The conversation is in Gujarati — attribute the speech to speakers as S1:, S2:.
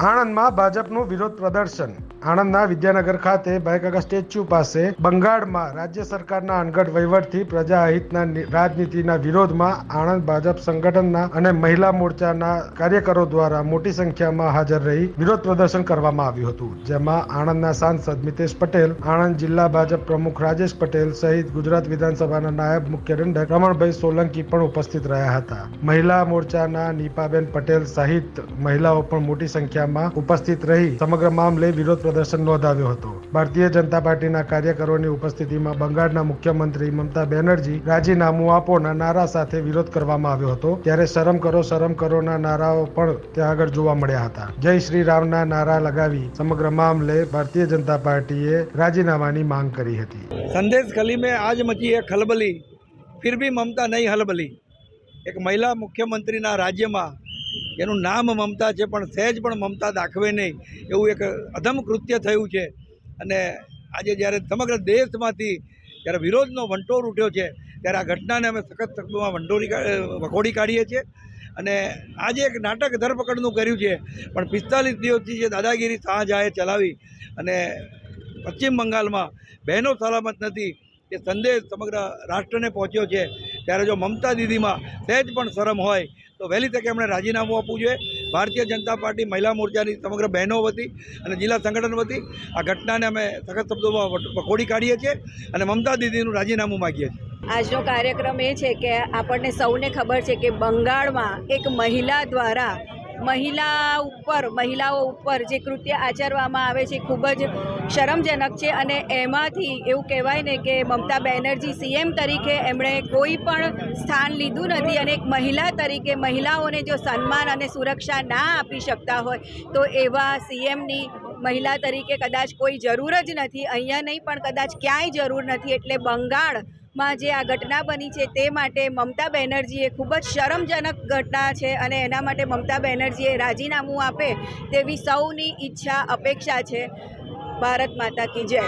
S1: આણંદમાં ભાજપનું વિરોધ પ્રદર્શન. આણંદના વિદ્યાનગર ખાતે ભાઈકાકા સ્ટેચ્યુ પાસે બંગાળમાં રાજ્ય સરકારના અનગઢ વહીવટથી પ્રજાહિતના રાજનીતિના વિરોધમાં આણંદ ભાજપ સંગઠનના અને મહિલા મોરચાના કાર્યકરો દ્વારા મોટી સંખ્યામાં હાજર રહી વિરોધ પ્રદર્શન કરવામાં આવ્યું હતું. જેમાં આણંદના સાંસદ મિતેશ પટેલ, આણંદ જિલ્લા ભાજપ પ્રમુખ રાજેશ પટેલ સહિત ગુજરાત વિધાનસભાના નાયબ મુખ્ય દંડક રમણભાઈ સોલંકી પણ ઉપસ્થિત રહ્યા હતા. મહિલા મોરચાના નીપાબેન પટેલ સહિત મહિલાઓ પણ મોટી સંખ્યામાં ઉપસ્થિત રહી સમગ્ર મામલે વિરોધ પ્રદર્શન નોંધાવ્યો હતો. ભારતીય જનતા પાર્ટીના કાર્યકરોની ઉપસ્થિતિમાં બંગાળના મુખ્યમંત્રી મમતા બેનર્જી રાજીનામું આપોના નારા સાથે વિરોધ કરવામાં આવ્યો હતો. ત્યારે શરમ કરો, શરમ કરોના નારાઓ પણ ત્યાં આગળ જોવા મળ્યા હતા. જય શ્રી રામના નારા લગાવી સમગ્ર મામલે ભારતીય જનતા પાર્ટીએ રાજીનામાની માંગ કરી હતી.
S2: સંદેશ ગલી મેં આજ મચી એ ખલબલી ફિર ભી મમતા નહીં હલબલી. એક મહિલા મુખ્યમંત્રીના રાજ્યમાં એનું નામ મમતા છે, પણ સહેજ પણ મમતા દાખવે નહીં. એવું એક અધમ કૃત્ય થયું છે. અને આજે જ્યારે સમગ્ર દેશમાંથી જ્યારે વિરોધનો વંટોળ ઉઠ્યો છે, ત્યારે આ ઘટનાને અમે સખત શબ્દોમાં વંટોળી વખોડી કાઢીએ છીએ. અને આજે એક નાટક ધરપકડનું કર્યું છે, પણ પિસ્તાલીસ દિવસથી જે દાદાગીરી શાહજહાએ ચલાવી અને પશ્ચિમ બંગાળમાં બહેનો સલામત નથી, એ સંદેશ સમગ્ર રાષ્ટ્રને પહોંચ્યો છે. ત્યારે જો મમતા દીદીમાં સહેજ પણ શરમ હોય, તો વહેલી તકે એમણે રાજીનામું આપવું જોઈએ. ભારતીય જનતા પાર્ટી મહિલા મોરચાની સમગ્ર બહેનો વતી અને જિલ્લા સંગઠન વતી આ ઘટનાને અમે સખત શબ્દોમાં વખોડી કાઢીએ છીએ અને મમતા દીદીનું રાજીનામું માગીએ છીએ.
S3: આજનો કાર્યક્રમ એ છે કે આપણને સૌને ખબર છે કે બંગાળમાં એક મહિલા દ્વારા મહિલા ઉપર, મહિલાઓ ઉપર જે કૃત્ય આચરવામાં આવે છે ખૂબ જ શરમજનક છે અને એમાંથી એવું કહેવાય ને કે મમતા બેનર્જી સીએમ તરીકે એમણે કોઈ પણ સ્થાન લીધું નથી અને એક મહિલા તરીકે મહિલાઓને જો સન્માન અને સુરક્ષા ના આપી શકતા હોય, તો એવા સીએમની મહિલા તરીકે કદાચ કોઈ જરૂર જ નથી. અહીંયા નહીં પણ કદાચ ક્યાંય જરૂર નથી, એટલે બંગાળ માં જે આ ઘટના બની છે તે માટે મમતા બેનર્જીએ ખૂબ જ શરમજનક ઘટના છે અને એના માટે મમતા બેનર્જીએ રાજીનામું આપે તેવી સૌની ઈચ્છા અપેક્ષા છે. ભારત માતા કી જય.